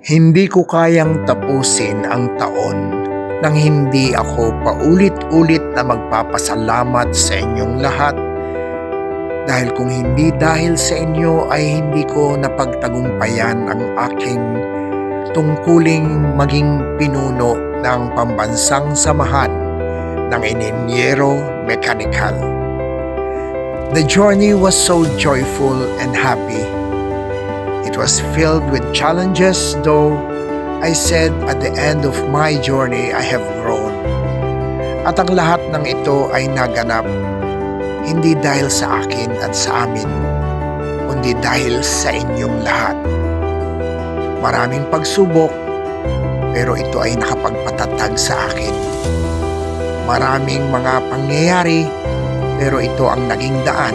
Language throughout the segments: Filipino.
Hindi ko kayang tapusin ang taon nang hindi ako paulit-ulit na magpapasalamat sa inyong lahat dahil kung hindi dahil sa inyo ay hindi ko napagtagumpayan ang aking tungkuling maging pinuno ng pambansang samahan ng Ininyero Mechanical. The journey was so joyful and happy. It was filled with challenges, though I said at the end of my journey, I have grown. At ang lahat ng ito ay naganap hindi dahil sa akin at sa amin, kundi dahil sa inyong lahat. Maraming pagsubok, pero ito ay nakapagpatatag sa akin. Maraming mga pangyayari, pero ito ang naging daan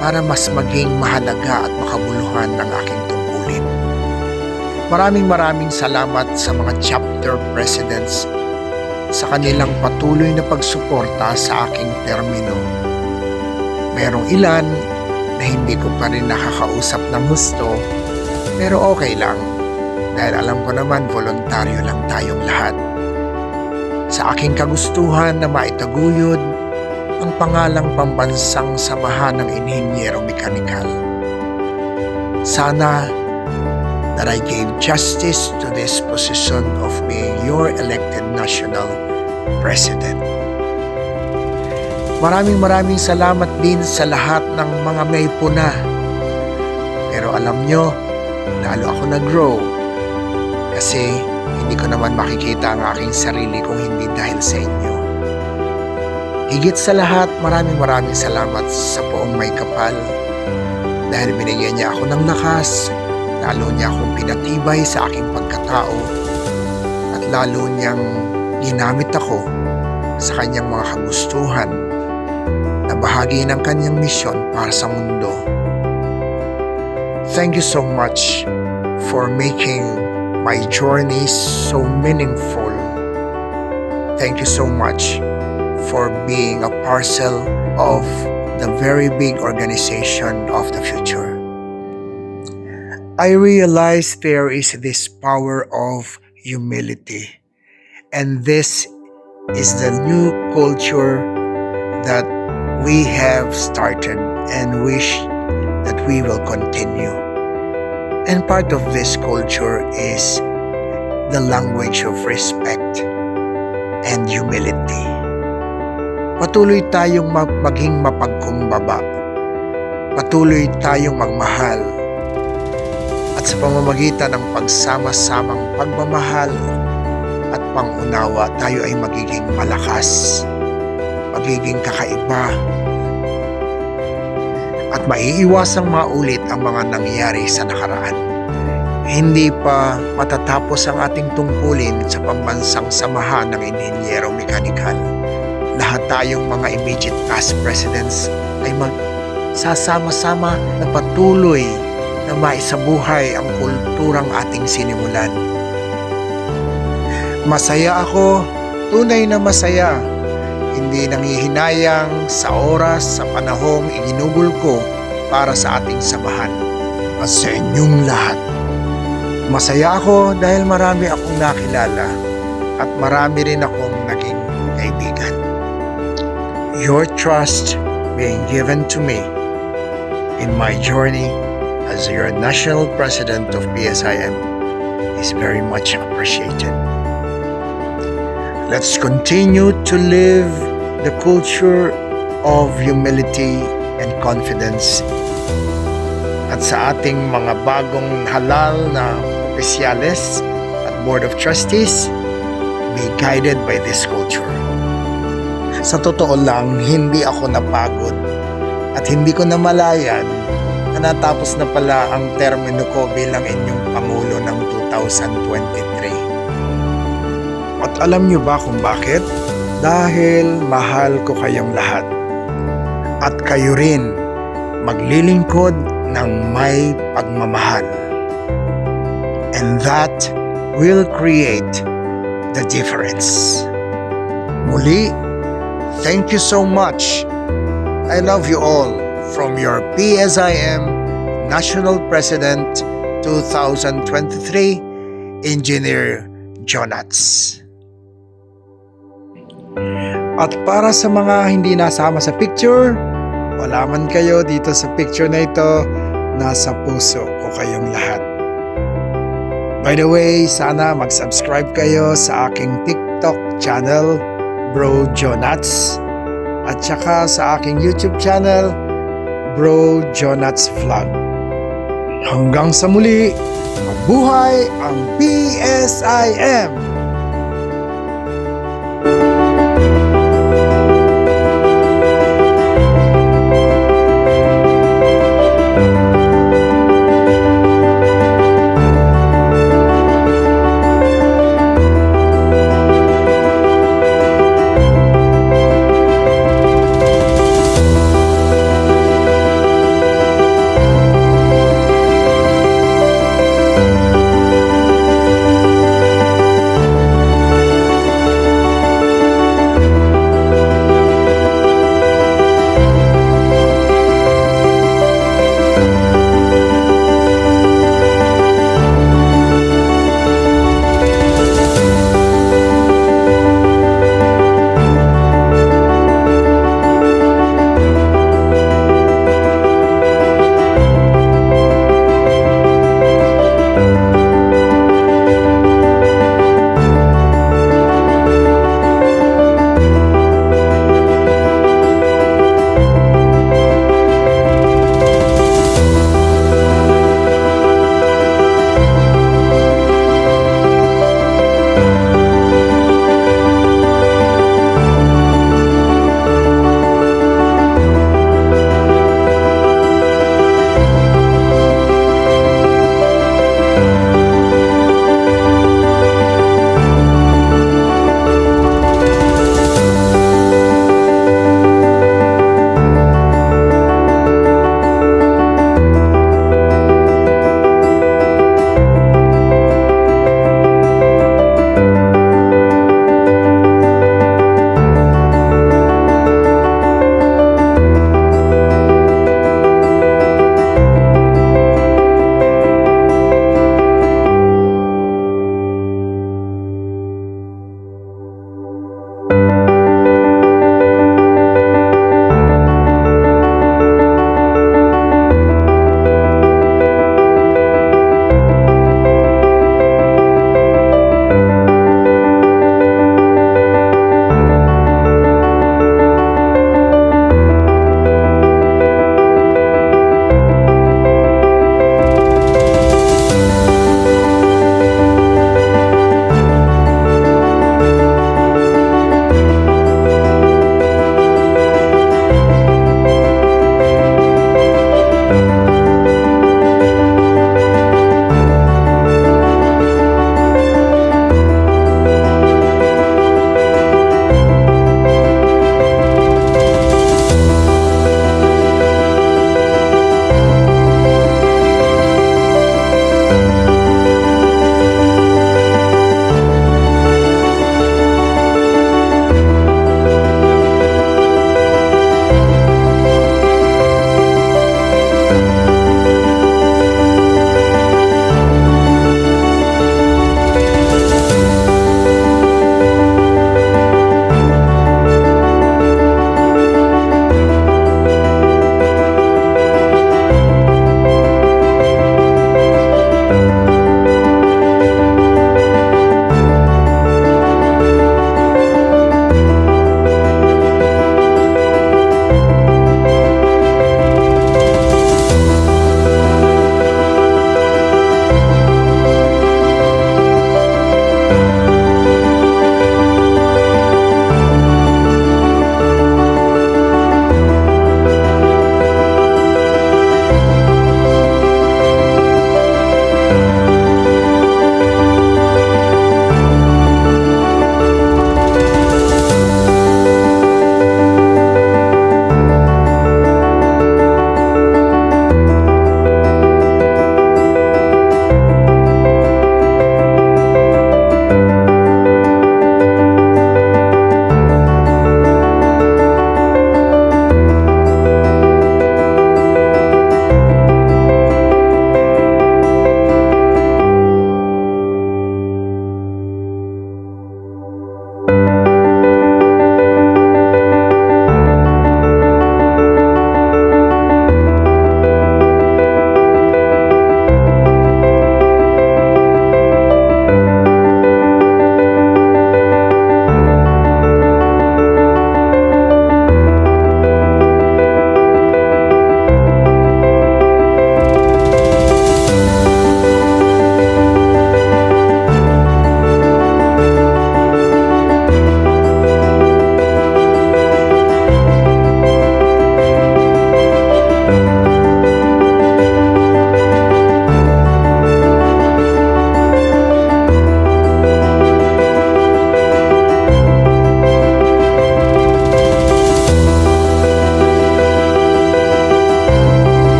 para mas maging mahalaga at makabuluhan ng aking. Maraming maraming salamat sa mga chapter presidents sa kanilang patuloy na pagsuporta sa aking termino. Merong ilan na hindi ko pa rin nakakausap ng gusto, pero okay lang dahil alam ko naman voluntaryo lang tayong lahat. Sa aking kagustuhan na maitaguyod ang pangalang pambansang samahan ng Inhinyero Mekanikal. Sana that I gave justice to this position of being your elected national president. Maraming maraming salamat din sa lahat ng mga may puna. Pero alam nyo, lalo ako nag-grow. Kasi hindi ko naman makikita ang aking sarili kung hindi dahil sa inyo. Higit sa lahat, maraming maraming salamat sa poong may kapal. Dahil binigyan niya ako ng lakas, lalo niya akong pinatibay sa aking pagkatao, at lalo niyang ginamit ako sa kanyang mga kagustuhan na bahagi ng kanyang misyon para sa mundo. Thank you so much for making my journey so meaningful. Thank you so much for being a parcel of the very big organization of the future. I realize there is this power of humility, and this is the new culture that we have started and wish that we will continue. And part of this culture is the language of respect and humility. Patuloy tayong ma- maging mapagkumbaba. Patuloy tayong magmahal. At sa pamamagitan ng pagsama-samang pagmamahal at pangunawa, tayo ay magiging malakas, magiging kakaiba, at maiiwasang maulit ang mga nangyari sa nakaraan. Hindi pa matatapos ang ating tungkulin sa pambansang samahan ng Inhinyero Mekanikal. Lahat tayong mga immediate past presidents ay magsasama-sama na patuloy na maisabuhay ang kulturang ating sinimulan. Masaya ako, tunay na masaya hindi nanghihinayang sa oras sa panahong iginugol ko para sa ating samahan at sa inyong lahat. Masaya ako dahil marami akong nakilala at marami rin akong naging kaibigan. Your trust being given to me in my journey as your National President of PSIM is very much appreciated. Let's continue to live the culture of humility and confidence. At sa ating mga bagong halal na opisyales at Board of Trustees, be guided by this culture. Sa totoo lang, hindi ako napagod at hindi ko namalayan na natapos na pala ang termino ko bilang inyong Pangulo ng 2023. At alam niyo ba kung bakit? Dahil mahal ko kayong lahat. At kayo rin maglilingkod ng may pagmamahal. And that will create the difference. Muli, thank you so much. I love you all from your PSIM National President 2023 Engineer Jonats. At para sa mga hindi nasama sa picture, wala man kayo dito sa picture na ito, nasa puso ko kayong lahat. By the way, sana mag-subscribe kayo sa aking TikTok channel, Bro Jonats. At saka sa aking YouTube channel, Bro Jonats Vlog. Hanggang sa muli, mabuhay ang PSIM!